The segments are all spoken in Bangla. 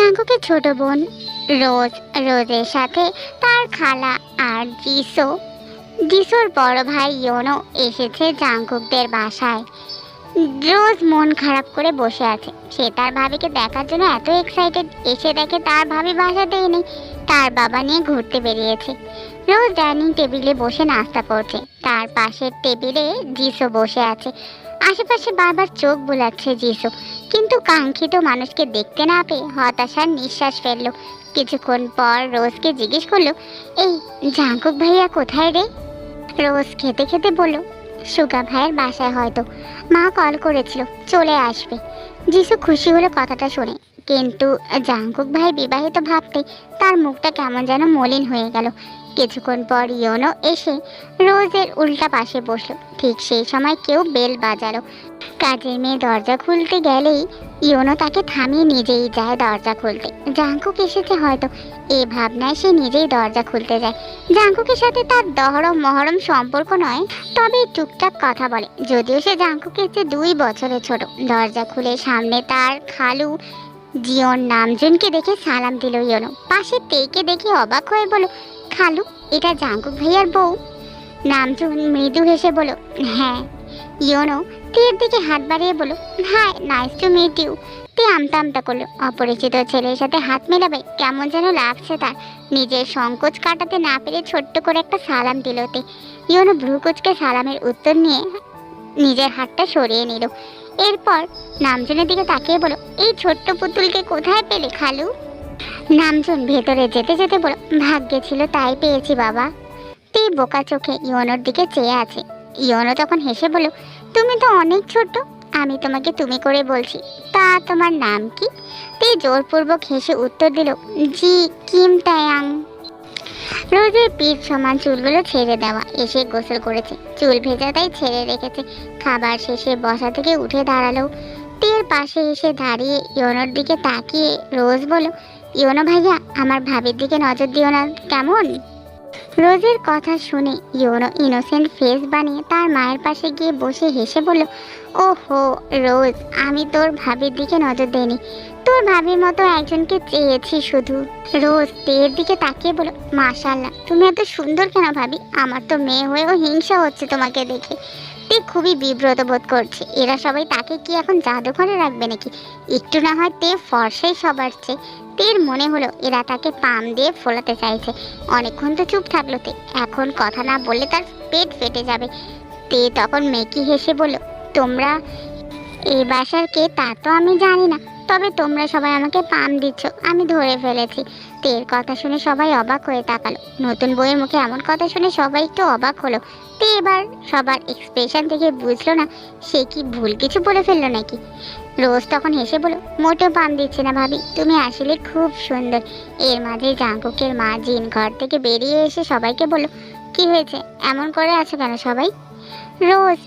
জাঙ্কুকের ছোট বোন রোজ, রোজের সাথে তার খালা আর জিসো। জিসোর বড় ভাই ইয়োনো এসেছে জাঙ্কুকদের বাসায়। রোজ মন খারাপ করে বসে আছে। সে তার ভাবিকে দেখার জন্য এত এক্সাইটেড এসে দেখে তার ভাবি বাসাতেই নেই তার বাবা নিয়ে ঘুরতে বেরিয়েছে। রোজ ডাইনিং টেবিলে বসে নাস্তা করছে। তার পাশের টেবিলে জিসো বসে আছে। আশেপাশে বারবার চোখ বোলাচ্ছে জিসো। কিন্তু কাঙ্ক্ষিত মানুষকে দেখতে না পেয়ে হতাশার নিঃশ্বাস ফেলল। কিছুক্ষণ পর রোজকে জিজ্ঞেস করল, এই জাঙ্কুক ভাইয়া কোথায় রে? রোজ খেতে খেতে বলল, সুগা ভাইয়ের বাসায় হয়তো। মা কল করেছিল, চলে আসবে। যিশু খুশি হলো কথাটা শুনে। কিন্তু জাঙ্কুক ভাই বিবাহিত ভাবতে তার মুখটা কেমন যেন মলিন হয়ে গেল। কিছুক্ষণ পর ইয়োনো এসে রোজের উল্টা পাশে বসল। ঠিক সেই সময় কেউ বেল বাজালো। কাজের মেয়ে দরজা খুলতে গেলেই ইয়োনো তাকে থামিয়ে নিজেই যায় দরজা খুলতে। জাঙ্কুক এসেছে হয়তো। এই ভাবনায় সে নিজেই দরজা খুলতে যায়। জাঙ্কুকের সাথে তার দহরম মহরম সম্পর্ক নয়, তবে টুকটাক কথা বলে। যদিও সে জাঙ্কুকের চেয়ে দুই বছরের ছোট। দরজা খুলে সামনে তার খালু জিওন নামজনকে দেখে সালাম দিল ইয়োনো। পাশে তেকে দেখে অবাক হয়ে বলো খালু, এটা জাঙ্কুক ভাইয়ার বউ। নামজুন মৃদু হেসে বলো হ্যাঁ। ইয়োনো তের দিকে হাত বাড়িয়ে বলো hi nice to meet you তে আমতা আমতা করল, অপরিচিত ছেলের সাথে হাত মেলাবে, কেমন যেন লাগছে তার। নিজের সংকোচ কাটাতে না পেরে ছোট্ট করে একটা সালাম দিল তে। ইয়োনো ভ্রুকুচকে সালামের উত্তর নিয়ে নিজের হাতটা সরিয়ে নিল। এরপর নামজনের দিকে তাকিয়ে বলো, এই ছোট্ট পুতুলকে কোথায় পেলে, খালু? নামজন ভেতরে যেতে যেতে বলো, ভাগ্যে ছিল, তাই পেয়েছি বাবা। তে বোকা চোখে ইয়োনোর দিকে চেয়ে আছে। ইয়োনো তখন হেসে বলো, তুমি তো অনেক ছোট আমি তোমাকে তুমি করে বলছি, তা তোমার নাম কি? তে জোরপূর্বক হেসে উত্তর দিল, জি, কিম তায়াং রোজের পিঠ সমান চুলগুলো ছেড়ে দেওয়া। এসে গোসল করেছে। চুল ভেজা তাই ছেড়ে রেখেছে। খাবার শেষে বসা থেকে উঠে দাঁড়াল। তের পাশে এসে দাঁড়িয়ে ইয়োনোর দিকে তাকিয়ে রোজ বলো ইয়নো ভাইয়া, আমার ভাবির দিকে নজর দিও না। কেমন? রোজের কথা শুনে ইয়োনো ইনোসেন্ট ফেস বানিয়ে তার মায়ের পাশে গিয়ে বসে হেসে বলল, ওহো, রোজ, আমি তোর ভাবির দিকে নজর দেইনি। তোর ভাবির মতো একজনকে চেয়েছি শুধু। রোজ তেয়ের দিকে তাকিয়ে বলো মাশাল্লাহ তুমি এত সুন্দর কেন ভাবি? আমার তো মেয়ে হয়েও হিংসা হচ্ছে তোমাকে দেখে। তে খুবই বিব্রত বোধ করছে। এরা সবাই তাকে কি এখন জাদুঘরে রাখবে নাকি? একটু না হয় তে ফর্সাই সবার চেয়ে তের মনে হলো এরা তাকে পাম দিয়ে ফোলাতে চাইছে। অনেকক্ষণ তো চুপ থাকল তে। এখন কথা না বললে তার পেট ফেটে যাবে। তে তখন মেকি হেসে বলল, তোমরা এই বাসার কে তা তো আমি জানি না। তবে তোমরা সবাই আমাকে পাম দিচ্ছ, আমি ধরে ফেলেছি। তের কথা শুনে সবাই অবাক হয়ে তাকালো। নতুন বইয়ের মুখে এমন কথা শুনে সবাই একটু অবাক হলো। তে এবার সবার এক্সপ্রেশন থেকে বুঝলো না, সে কি ভুল কিছু বলে ফেলল নাকি? রোজ তখন হেসে বলো, মোটেও পাম দিচ্ছে না ভাবি, তুমি আসলে খুব সুন্দর। এর মাঝে জাঙ্কুকের মা জিন ঘর থেকে বেরিয়ে এসে সবাইকে বলো কি হয়েছে? এমন করে আছো কেন সবাই? রোজ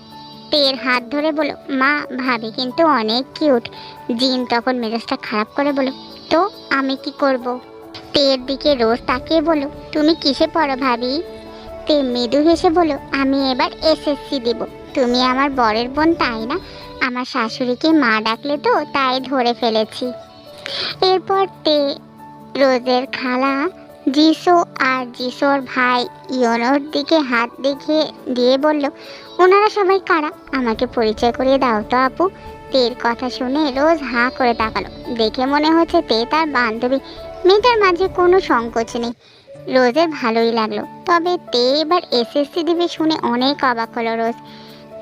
তের হাত ধরে বলো মা, ভাবি কিন্তু অনেক কিউট জিন তখন মেজাজটা খারাপ করে বলো তো আমি কি করব? তের দিকে রোজ তাকিয়ে বলো তুমি কিসে পড়ো ভাবি? তে মৃদু হেসে বলো আমি এবার এসএসসি দিব। তুমি আমার বরের বোন, তাই না? আমার শাশুড়িকে মা ডাকলে তো তাই ধরে ফেলেছি। এরপর তে রোজের খালা জিসো আর জিসোর ভাই ইয়নোর দিকে হাত দেখে দিয়ে বলল, ওনারা সবাই কারা? আমাকে পরিচয় করিয়ে দাও তো আপু। তের কথা শুনে রোজ হাঁ করে তাকালো। দেখে মনে হচ্ছে তে তার বান্ধবী। মেয়েটার মাঝে কোনো সংকোচ নেই। রোজের ভালোই লাগল। তবে তে এবার এসএসসি দিবে শুনে অনেক অবাক হলো রোজ।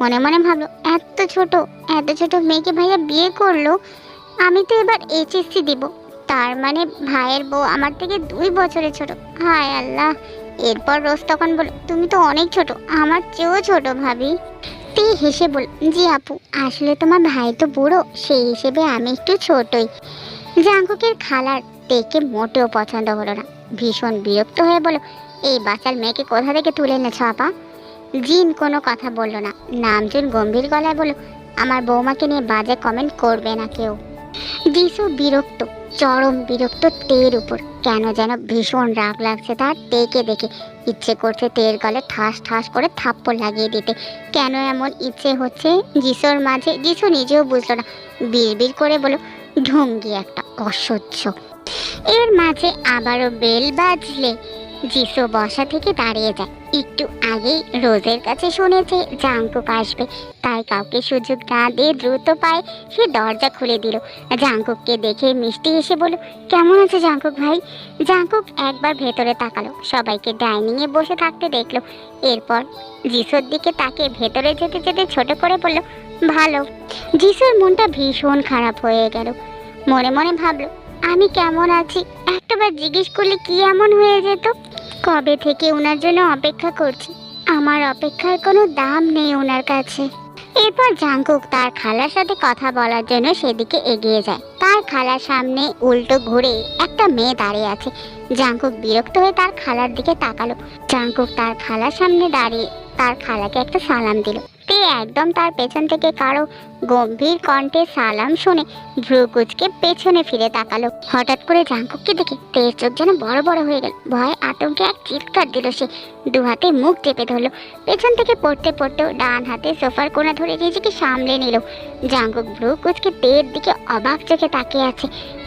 মনে মনে ভাবলো, এত ছোট এত ছোট মেয়েকে ভাইয়া বিয়ে করল? আমি তো এবার এইচএসসি দিব। তার মানে ভাইয়ের বউ আমার থেকে দুই বছরের ছোট। হায় আল্লাহ! এরপর রোজ তখন বলো, তুমি তো অনেক ছোট, আমার চেয়েও ছোট ভাবি। তে হেসে বল, জি আপু, আসলে তোমার ভাই তো বুড়ো, সেই হিসেবে আমি একটু ছোটই। জাঙ্কুকের খালার তেকে মোটেও পছন্দ হলো না। ভীষণ বিরক্ত হয়ে বলো এই বাচ্চার মেয়েকে কোথা থেকে তুলে এনেছ আপা? জিন কোনো কথা বলল না। নামজুন গম্ভীর গলায় বলো আমার বৌমাকে নিয়ে বাজে কমেন্ট করবে না কেউ। যিশু বিরক্ত, চরম বিরক্ত তের উপর। কেন যেন ভীষণ রাগ লাগছে তার তেকে দেখে। ইচ্ছে করছে তের গলে ঠাস ঠাস করে থাপ্পড় লাগিয়ে দিতে। কেন এমন ইচ্ছে হচ্ছে যিশুর মাঝে? যিশু নিজেও বুঝলো না। বিড়বিড় করে বলো ঢঙ্গি একটা অসহ্য এর মাঝে আবারও বেল বাজলে। জিসো বসা থেকে দাঁড়িয়ে যায়। একটু আগেই রোজের কাছে শুনেছে, জাঙ্কুক আসবে। তাই কাউকে সুযোগ না দিয়ে দ্রুত পায়ে সে দরজা খুলে দিল। জাঙ্কুককে দেখে মিষ্টি এসে বলল, কেমন আছে জাঙ্কুক ভাই? জাঙ্কুক একবার ভেতরে তাকালো। সবাইকে ডাইনিংয়ে বসে থাকতে দেখল। এরপর যিশুর দিকে তাকে ভেতরে যেতে যেতে ছোট করে বলল, ভালো। যিশুর মনটা ভীষণ খারাপ হয়ে গেল। মনে মনে ভাবলো আমি কেমন আছি? একটাবার জিজ্ঞেস করলে কি এমন হয়ে যেত? কবে থেকে ওনার জন্য অপেক্ষা করছি? আমার অপেক্ষার কোনো দাম নেই ওনার কাছে। এরপর জাঙ্কুক তার খালার সাথে কথা বলার জন্য সেদিকে এগিয়ে যায়। তার খালার সামনে উল্টো ঘুরে একটা মেয়ে দাঁড়িয়ে আছে। জাঙ্কুক বিরক্ত হয়ে তার খালার দিকে তাকালো। জাঙ্কুক তার খালার সামনে দাঁড়িয়ে তার খালাকে একটা সালাম দিল। তে একদম তার পেছন থেকে কারও গম্ভীর কণ্ঠে সালাম শুনে ভ্রুকুচকে পেছনে ফিরে তাকালো। হঠাৎ করে জাঙ্কুককে দেখে তের চোখ যেন বড় বড় হয়ে গেল। ভয় আতঙ্কে এক চিৎকার দিল সে। দু হাতে মুখ চেপে ধরলো। পেছন থেকে পড়তে পড়তেও ডান হাতে সোফার কোণা ধরে নিজেকে সামলে নিল। জাঙ্কুক ভ্রুকুচকে তের দিকে অবাক চোখে তাকিয়ে আছে।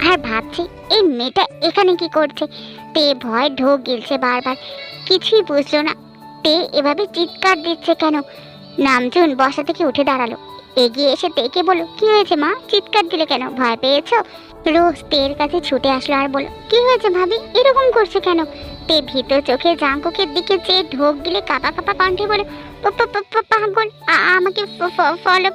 আর ভাবছে, এই মেয়েটা এখানে কি করছে? তে ভয় ঢোক গিলছে বারবার। কিছুই বুঝলো না। তে এভাবে চিৎকার দিচ্ছে কেন? নামজুন বসা থেকে উঠে দাঁড়াল। এগিয়ে এসে তেকে বলো কি হয়েছে মা? চিৎকার দিলে কেন? ভয় পেয়েছ? রোজ তের কাছে ছুটে আসলো আর বলো কি হয়েছে ভাবি? এরকম করছে কেন? তে ভীত চোখে জাঙ্কুকের দিকে চেয়ে ঢোক গিলে কাপা কাপা কণ্ঠে বলে "প- প- প- প- পাগল আমাকে ফলো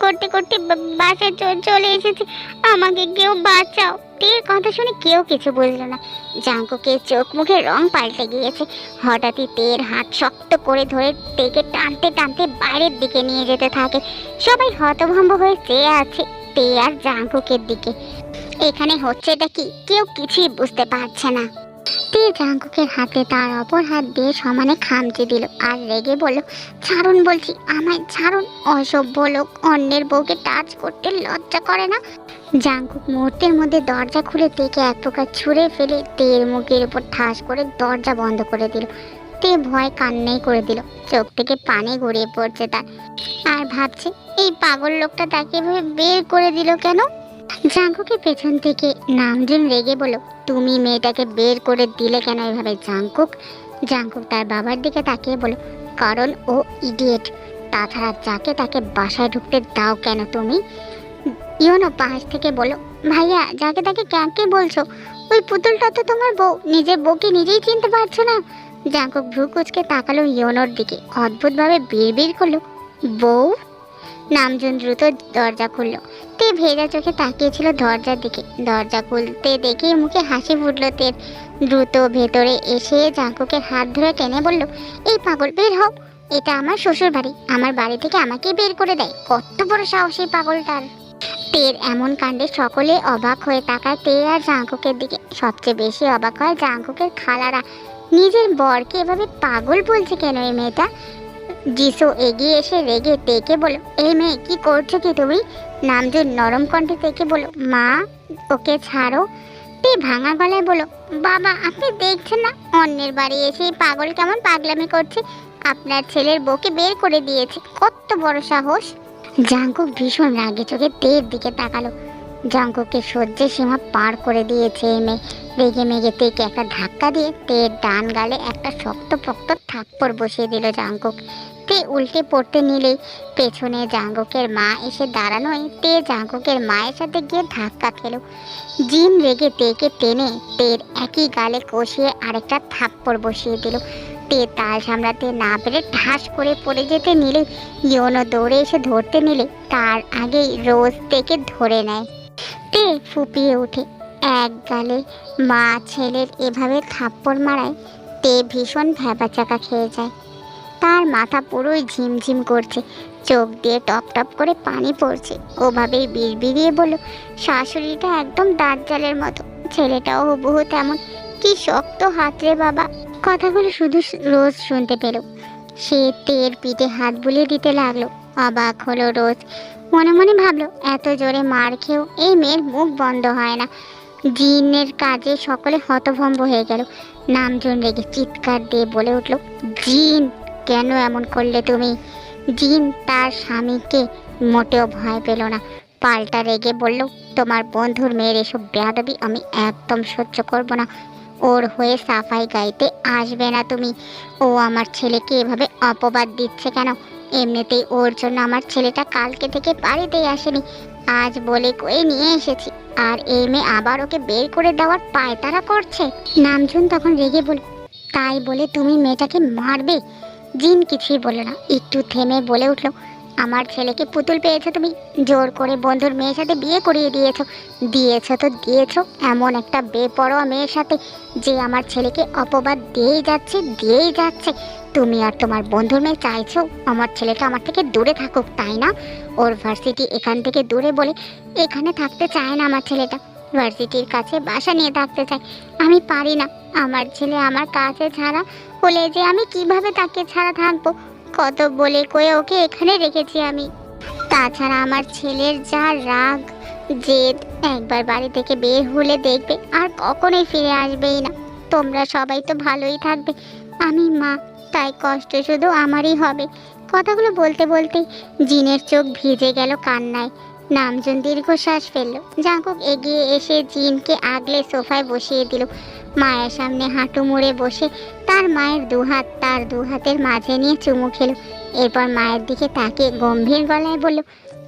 করতে করতে বাসায় চলে এসেছে। আমাকে কেউ বাঁচাও। তের কথা শুনে কেউ কিছু বুঝলো না। জাঙ্কুকের চোখ মুখে রং পাল্টে গিয়েছে। হঠাৎই তের হাত শক্ত করে ধরে তেকে টানতে টানতে বাইরের দিকে নিয়ে যেতে থাকে। সবাই হতভম্ব হয়ে চেয়ে আছে তে আর জাঙ্কুকের দিকে। এখানে হচ্ছেটা কি কেউ কিছুই বুঝতে পারছে না। তে জাঙ্কুকের হাতে তার অপর হাত দিয়ে সমানে খামচে দিল আর রেগে বলল, ছাড়ুন বলছি, আমায় ছাড়ুন। অসভ্য লোক অন্যের বউকে টাচ করতে লজ্জা করে না? জাঙ্কুক মুহূর্তের মধ্যে দরজা খুলে তেকে এক প্রকার ছুঁড়ে ফেলে তের মুখের উপর ঠাস করে দরজা বন্ধ করে দিল। তে ভয় কান্নাই করে দিল। চোখ থেকে পানি গড়িয়ে পড়ছে তার। আর ভাবছে, এই পাগল লোকটা তাকে এভাবে বের করে দিল কেন? জাঙ্কুকের পেছন থেকে নামজুন রেগে বলো তুমি মেয়েটাকে বের করে দিলে কেন এভাবে জাঙ্কুক? জাঙ্কুক তার বাবার দিকে তাকিয়ে বলো কারণ ও ইডিয়েট তাছাড়া যাকে তাকে বাসায় ঢুকতে দাও কেন তুমি? ইয়নো পাশ থেকে বলো ভাইয়া, যাকে তাকে ক্যাঁকে বলছো? ওই পুতুলটা তো তোমার বউ। নিজের বউকে নিজেই চিনতে পারছ না? জাঙ্কুক ভ্রু কুচকে তাকালো ইয়নোর দিকে, অদ্ভুতভাবে বিড়বিড় করল। বউ? নামজুন দ্রুত দরজা খুললো। তে ভেজা চোখে তাকিয়েছিল দরজার দিকে। দরজা খুলতে দেখে মুখে হাসি ফুটলো তের। দ্রুত ভেতরে এসে জাঙ্কুকের হাত ধরে টেনে বলল, এই পাগল, বের হও। এটা আমার শ্বশুর বাড়ি আমার বাড়ি থেকে আমাকে বের করে দেয়। কত বড় সাহস পাগলটার। তের এমন কাণ্ডে সকলে অবাক হয়ে তাকায়। তে আর জাঙ্কুকের দিকে সবচেয়ে বেশি অবাক হয় জাঙ্কুকের খালারা। নিজের বরকে এভাবে পাগল বলছে কেন এই মেয়েটা? যিশু এগিয়ে এসে রেগে তেকে বলো এই মেয়ে, কি করছ কি তুমি? নামজুন নরম কণ্ঠে তেকে বলো মা, ওকে ছাড়ো। তে ভাঙা গলায় বলো বাবা, আপনি দেখছেন না? অন্যের বাড়ি এসে পাগল কেমন পাগলামি করছে? আপনার ছেলের বউকে বের করে দিয়েছে। কত বড় সাহস! জাঙ্কুক ভীষণ রাগে চোখে তের দিকে তাকালো। জাঙ্কুকে সহ্যের সীমা পার করে দিয়েছে এই মেয়ে। রেগে মেগে তেকে একটা ধাক্কা দিয়ে তের ডান গালে একটা শক্ত পক্ত থাপ্পড় বসিয়ে দিল জাঙ্কুক। তে উল্টে পড়তে নিলেই পেছনে জাঙ্কুকের মা এসে দাঁড়ানোয় তে জাঙ্কুকের মায়ের সাথে গিয়ে ধাক্কা খেলো। জিন রেগে তেকে টেনে তের একই গালে কষিয়ে আরেকটা থাপ্পড় বসিয়ে দিল। তাল সামলাতে না পেরে ঠাস করে পড়ে যেতে নিলে। ইয়নো দৌড়ে এসে ধরতে নিলে, তার আগেই রোজ তেকে ধরে নেয়। তে ফুপিয়ে ওঠে, এক গালে মা ছেলের এভাবে থাপ্পড় মারায়, তে ভীষণ ভ্যাবাচাকা খেয়ে যায়। তার মাথা পুরোই ঝিমঝিম করছে, চোখ দিয়ে টপ টপ করে পানি পড়ছে। ওভাবেই বিড়বিড়িয়ে বলল, শাশুড়িটা একদম দাঁত জালের মতো, ছেলেটাও হুবহু তেমন। কি শক্ত হাত রে বাবা? কথাগুলো শুধু রোজ শুনতে পেল। সে তের পিঠে হাত বুলিয়ে দিতে লাগল। অবাক হলো রোজ। মনে মনে ভাবলো, এত জোরে মার খেয়েও এই মেয়ের মুখ বন্ধ হয় না। জিনের কাজে সকলে হতভম্ব হয়ে গেল। নামজন রেগে চিৎকার দিয়ে বলে উঠল, জিন, কেন এমন করলে তুমি? জিন তার স্বামীকে মোটেও ভয় পেল না। পাল্টা রেগে বলল, তোমার বন্ধুর মেয়ের এসব বেয়াদবি আমি একদম সহ্য করব না। ওর হয়ে সাফাই গাইতে আসবে না তুমি। ও আমার ছেলেকে এভাবে অপবাদ দিচ্ছে কেন? এমনিতেই ওর জন্য আমার ছেলেটা কালকে থেকে বাড়িতেই আসেনি। আজ বলে কয়ে নিয়ে এসেছি। আর এই মেয়ে আবার ওকে বের করে দেওয়ার পায়তারা করছে। নামজুন তখন রেগে বল, তাই বলে তুমি মেয়েটাকে মারবে? জিন কিছুই বলল না। একটু থেমে বলে উঠল আমার ছেলেকে পুতুল পেয়েছ তুমি? জোর করে বন্ধুর মেয়ের সাথে বিয়ে করিয়ে দিয়েছ। দিয়েছ তো দিয়েছ, এমন একটা বেপরোয়া মেয়ের সাথে যে আমার ছেলেকে অপবাদ দিয়েই যাচ্ছে দিয়েই যাচ্ছে। তুমি আর তোমার বন্ধুর মেয়ে চাইছো আমার ছেলেটা আমার থেকে দূরে থাকুক, তাই না? ওর ভার্সিটি এখান থেকে দূরে বলে এখানে থাকতে চায় না আমার ছেলেটা। ভার্সিটির কাছে বাসা নিয়ে থাকতে চায়। আমি পারি না। আমার ছেলে আমার কাছে ছাড়া হলে যে আমি কীভাবে তাকে ছাড়া থাকব? কত বলে কয়ে ওকে এখানে রেখেছি আমি। তাছাড়া আমার ছেলের যা রাগ, জেদ, একবার বাড়ি থেকে বের হলে দেখবে আর কখনোই ফিরে আসবেই না। তোমরা সবাই তো ভালোই থাকবে। আমি মা, তাই কষ্ট শুধু আমারই হবে। কথাগুলো বলতে বলতে জিনের চোখ ভিজে গেল কান্নায়। নামজন দীর্ঘশ্বাস ফেলল। জাঙ্কুক এগিয়ে এসে জিনকে আগলে সোফায় বসিয়ে দিল। মায়ের সামনে হাঁটু মুড়ে বসে তার মায়ের দুহাত তার দু হাতের মাঝে নিয়ে চুমু খেলো। এরপর মায়ের দিকে তাকে গম্ভীর গলায় বলল,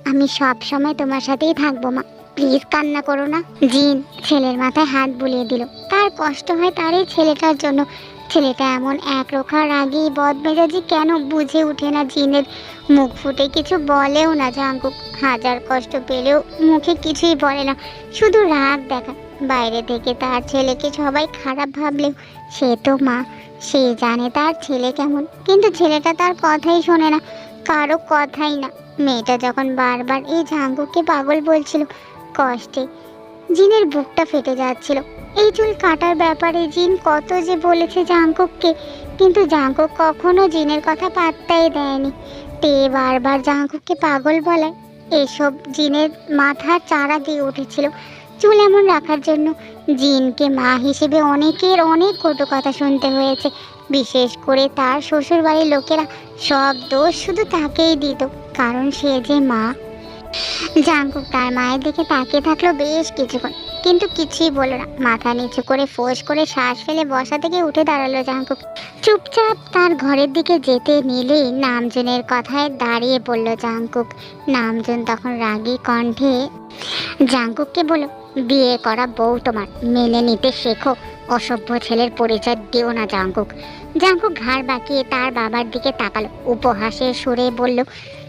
আমি সব সময় তোমার সাথেই থাকব মা। প্লিজ কান্না করো না। জিন ছেলের মাথায় হাত বুলিয়ে দিল। তার কষ্ট হয় তার এই ছেলেটার জন্য। ছেলেটা এমন এক রোখা রাগি, বদমেজাজি কেন বুঝে ওঠে না জিনের? মুখ ফুটে কিছু বলেও না জাঙ্কুক। হাজার কষ্ট পেলেও মুখে কিছুই বলে না। শুধু রাগ দেখা। বাইরে থেকে তার ছেলেকে সবাই খারাপ ভাবলেও সে তো মা। সে জানে তার ছেলে কেমন, কিন্তু ছেলেটা তার কথাই শোনে না, কারও কথাই না। মেয়েটা যখন বারবার এই ঝাঙ্কুককে পাগল বলছিল, কষ্টে জিনের বুকটা ফেটে যাচ্ছিল। এই চুল কাটার ব্যাপারে জিন কত যে বলেছে জাঙ্কুককে কিন্তু জাঙ্কুক কখনো জিনের কথা পাত্তাই দেয়নি। তে বারবার জাঙ্কুককে পাগল বলায় এসব জিনের মাথার চারা দিয়ে উঠেছিল। চুল এমন রাখার জন্য জিনকে মা হিসেবে অনেকের অনেক কটু কথা শুনতে হয়েছে। বিশেষ করে তার শ্বশুর বাড়ির লোকেরা সব দোষ শুধু তাকেই দিত, কারণ সে যে মা। জাঙ্কুক তার মায়ের দিকে তাকিয়ে থাকল বেশ কিছুক্ষণ, কিন্তু কিছুই বলল না। মাথা নিচু করে ফোঁস করে শ্বাস ফেলে বসা থেকে উঠে দাঁড়াল জাঙ্কুক। চুপচাপ তার ঘরের দিকে যেতে নিলেই নামজনের কথায় দাঁড়িয়ে পড়ল জাঙ্কুক। নামজন তখন রাগী কণ্ঠে জাঙ্কুককে বলো বিয়ে করা বউ তোমার। মেনে নিতে শেখো। অসভ্য ছেলের পরিচয় দিও না জাঙ্কুক জাঙ্কুক ঘাড় বাঁকিয়ে তার বাবার দিকে তাকালো। উপহাসে সুরে বলল,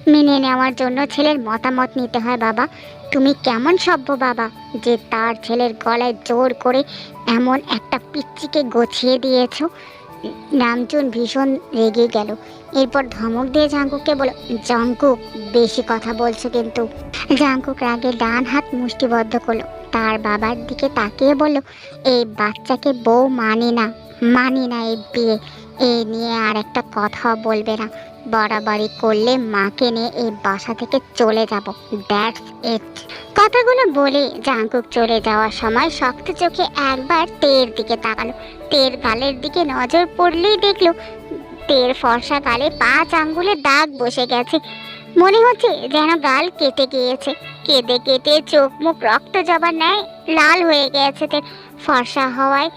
মেনে নেওয়ার জন্য ছেলের মতামত নিতে হয় বাবা। তুমি কেমন সভ্য বাবা যে তার ছেলের গলায় জোর করে এমন একটা পিচ্চিকে গছিয়ে দিয়েছ? নামচুন ভীষণ রেগে গেল। এরপর ধমক দিয়ে জাঙ্কুককে বলো, জাঙ্কুক, বেশি কথা বলছো কিন্তু। জাঙ্কুক রাগে ডান হাত মুষ্টিবদ্ধ করল। তার বাবার দিকে তাকিয়ে বলল, এই বাচ্চাকে বউ মানি না মানি না এই বিয়ে। এই নিয়ে আর একটা কথা বলবে না। বাড়াবাড়ি করলে মাকে নিয়ে এই বাসা থেকে চলে যাব। That's it. কথাগুলো বলে জাঙ্কুক চলে যাওয়ার সময় শক্ত চোখে একবার তের দিকে তাকালো। তের গালের দিকে নজর পড়লেই দেখল তের ফর্সা গালে পাঁচ আঙ্গুলের দাগ বসে গেছে। মনে হচ্ছে যেন গাল কেটে গিয়েছে। কেঁদে কেটে চোখ মুখ রক্ত জবার নেয় লাল হয়ে গেছে তের ফর্সা হওয়ায়।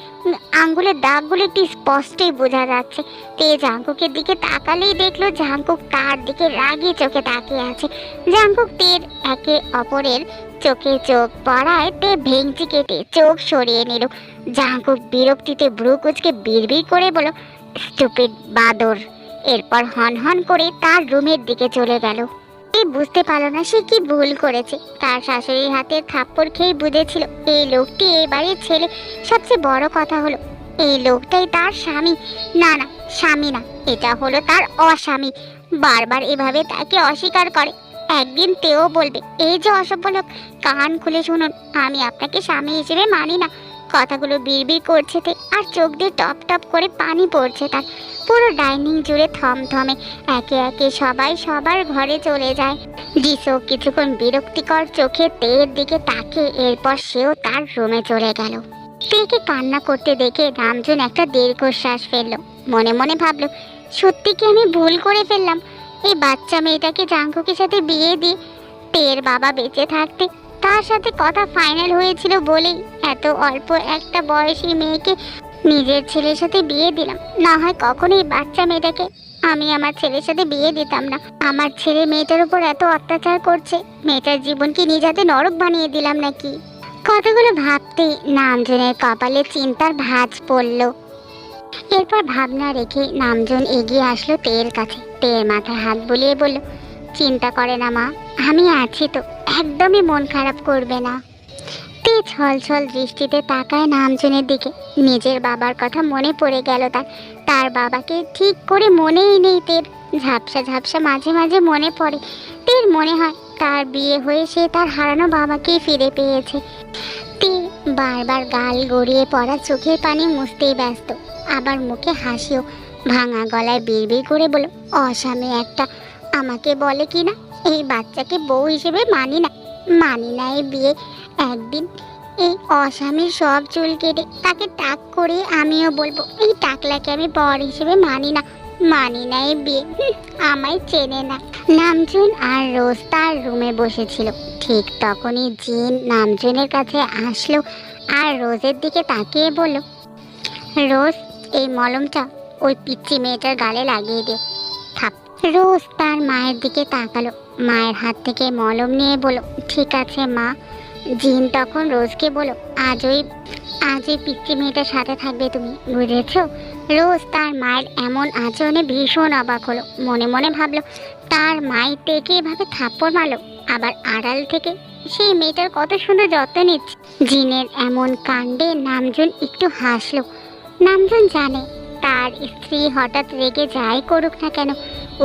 আঙ্গুলের দাগগুলো একটি স্পষ্টই বোঝা যাচ্ছে। তে জাঙ্কুকের দিকে তাকালেই দেখল জাঙ্কুক তার দিকে রাগি চোখে তাকিয়ে আছে। জাঙ্কুক তের একে অপরের চোখে চোখ পড়ায়, তে ভেঙচি কেটে চোখ সরিয়ে নিল। জাঙ্কুক বিরক্তিতে ভ্রু কুচকে বিড়বিড় করে বলো স্টুপিড বাদর। এরপর হন হন করে তার রুমের দিকে চলে গেল। এই বুঝতে পারল না সে কি ভুল করেছে। তার শাশুড়ির হাতে থাপ্পড় খেয়ে বুঝেছিল, এই লোকটি এই বাড়ির ছেলে। সবচেয়ে বড় কথা হলো, এই লোকটাই তার স্বামী। না না, স্বামী না, এটা হলো তার অস্বামী। বারবার এভাবে তাকে অস্বীকার করে। একদিন তেও বলবে, এই যে অসভ্য লোক, কান খুলে শুনুন, আমি আপনাকে স্বামী হিসেবে মানি না। কথাগুলো বিড়বিড় করছে তে, আর চোখ দিয়ে টপ টপ করে পানি পড়ছে তার। পুরো ডাইনিং জুড়ে থমথমে, একে একে সবাই সবার ঘরে চলে যায়। ডিসো কিছুক্ষণ বিরক্তিকর চোখে তের দিকে তাকে এরপর সেও তার রুমে চলে গেল। তেকে কান্না করতে দেখে রামজন একটা দীর্ঘশ্বাস ফেলল। মনে মনে ভাবলো, সত্যি কি আমি ভুল করে ফেললাম? এই বাচ্চা মেয়েটাকে জাঙ্কুকের সাথে বিয়ে দিয়ে তের বাবা বেঁচে থাকতে তার সাথে কথা ফাইনাল হয়েছিল বলেই এত অল্প একটা বয়সী মেয়েকে নিজের ছেলের সাথে বিয়ে দিলাম। না হয় কখনোই বাচ্চা মেয়েটাকে আমি আমার ছেলের সাথে বিয়ে দিতাম না। আমার ছেলে মেয়েটার উপর এত অত্যাচার করছে, মেয়েটার জীবন কি নিজ হাতে নরক বানিয়ে দিলাম নাকি? কতগুলো ভাবতে নামজনের কপালে চিন্তার ভাঁজ পড়ল। এরপর ভাবনা রেখে নামজন এগিয়ে আসলো তের কাছে। তের মাথায় হাত বুলিয়ে বলল চিন্তা করে না, মা। আমি আছি তো, একদমই মন খারাপ করবে না। তে ছল ছল দৃষ্টিতে তাকায় নামজনের দিকে। নিজের বাবার কথা মনে পড়ে গেল তার। তার বাবাকে ঠিক করে মনেই নেই তের। ঝাপসা ঝাপসা মাঝে মাঝে মনে পড়ে। তের মনে হয় তার বিয়ে হয়ে সে তার হারানো বাবাকেই ফিরে পেয়েছে। তে বারবার গাল গড়িয়ে পড়া চোখের পানি মুছতেই ব্যস্ত। আবার মুখে হাসিও, ভাঙা গলায় বিড়বিড় করে বলো অসামে একটা আমাকে বলে কি না? এই বাচ্চাকে বউ হিসেবে মানি না। মানি না এই বিয়ে। একদিন এই অস্বামীর সব চুল কেটে তাকে টাক করে আমিও বলব, এই টাকলাকে আমি বর হিসেবে মানি না। মানি না এই বিয়ে। আমায় চেনে না। নামজুন আর রোজ তার রুমে বসেছিল। ঠিক তখনই জিন নামজুনের কাছে আসলো আর রোজের দিকে তাকিয়ে বলল, রোজ, এই মলমটা ওই পিচ্চি মেয়েটার গালে লাগিয়ে দে। রোজ তার মায়ের দিকে তাকালো। মায়ের হাত থেকে মলম নিয়ে বলো ঠিক আছে মা। জিন তখন রোজকে বলো আজ ওই আজ ওই পিচ্চি মেয়েটার সাথে থাকবে তুমি, বুঝেছ? রোজ তার মায়ের এমন আচরণে ভীষণ অবাক হলো। মনে মনে ভাবলো, তার মায়ের থেকে এভাবে থাপ্পড় মারলো, আবার আড়াল থেকে সেই মেয়েটার কত সুন্দর যত্ন নিচ্ছে। জিনের এমন কাণ্ডে নামজন একটু হাসলো। নামজন জানে, তার স্ত্রী হঠাৎ রেগে যাই করুক না কেন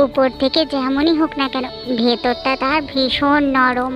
উপর থেকে যেমনই হোক না কেন ভেতরটা তার ভীষণ নরম।